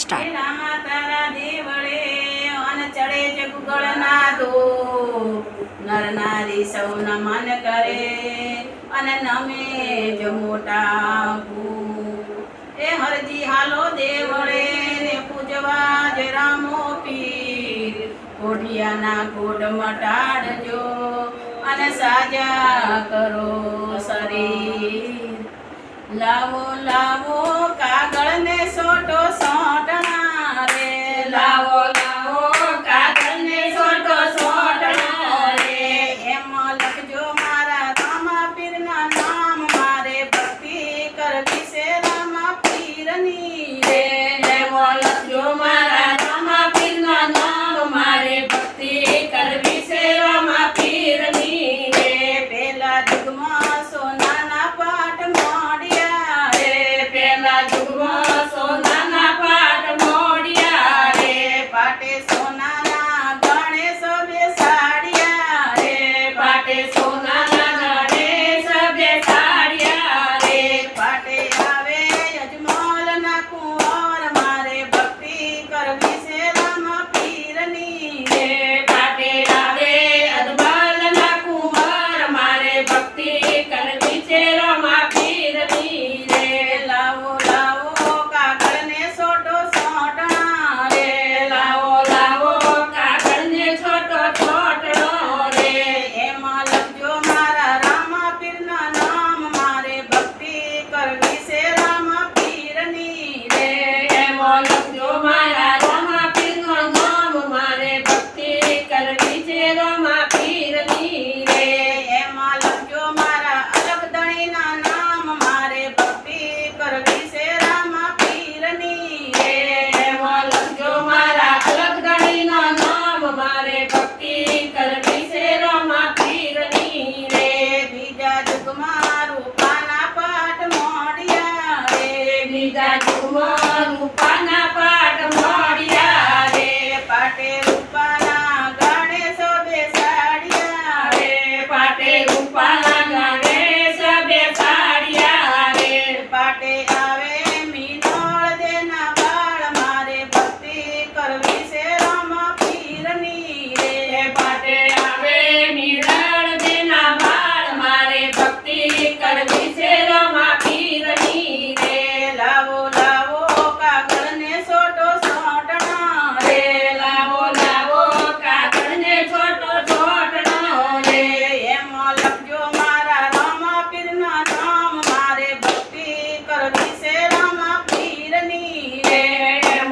Start. Rama તારા દેવળે, અન ચડે જગગળ ના દો નર નારી સૌ નમન કરે, અને નમે જ મોટા એ હરજી હાલો દેવળે ને પૂજવા જ રામો પીર. કોઢિયાના કોડ મટાડજો, અને સાજા કરો That.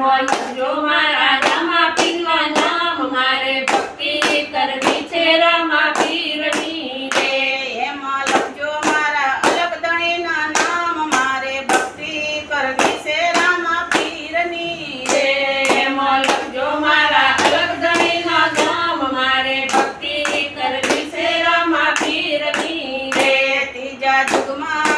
હોય, જો મારા રામા પીરવા નામ, મારે ભક્તિ કરવી છે રામા મારે ભક્તિ કરવી છે રામા પીરની રે. એમ લખજો મારા જુગમાં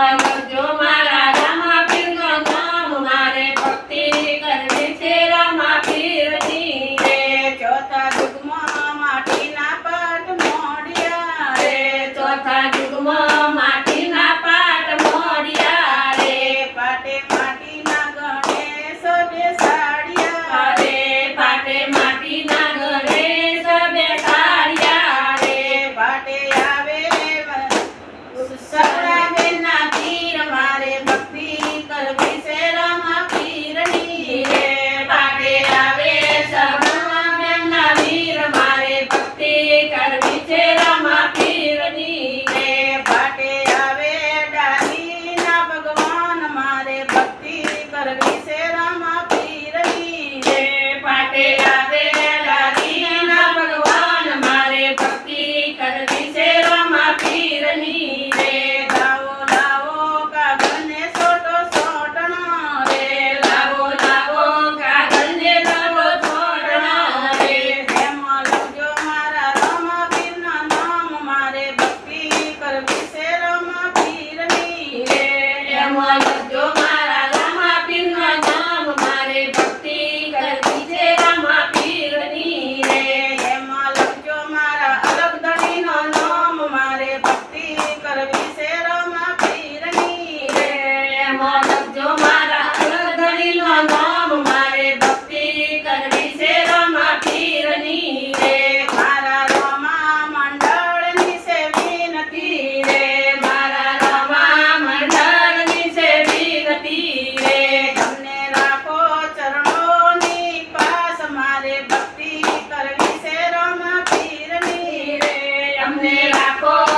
time. લખજો મારા ગઢડીનો નામ મારે ભક્તિ કરવી છે રામા પીરની રે મારા રામા મંડળની છે વિનતી રે મારા રામા મંડળની છે વિનતી રે તમને રાખો ચરણોની પાસ મારે ભક્તિ કરવી છે રામા પીરની રે અમને રાખો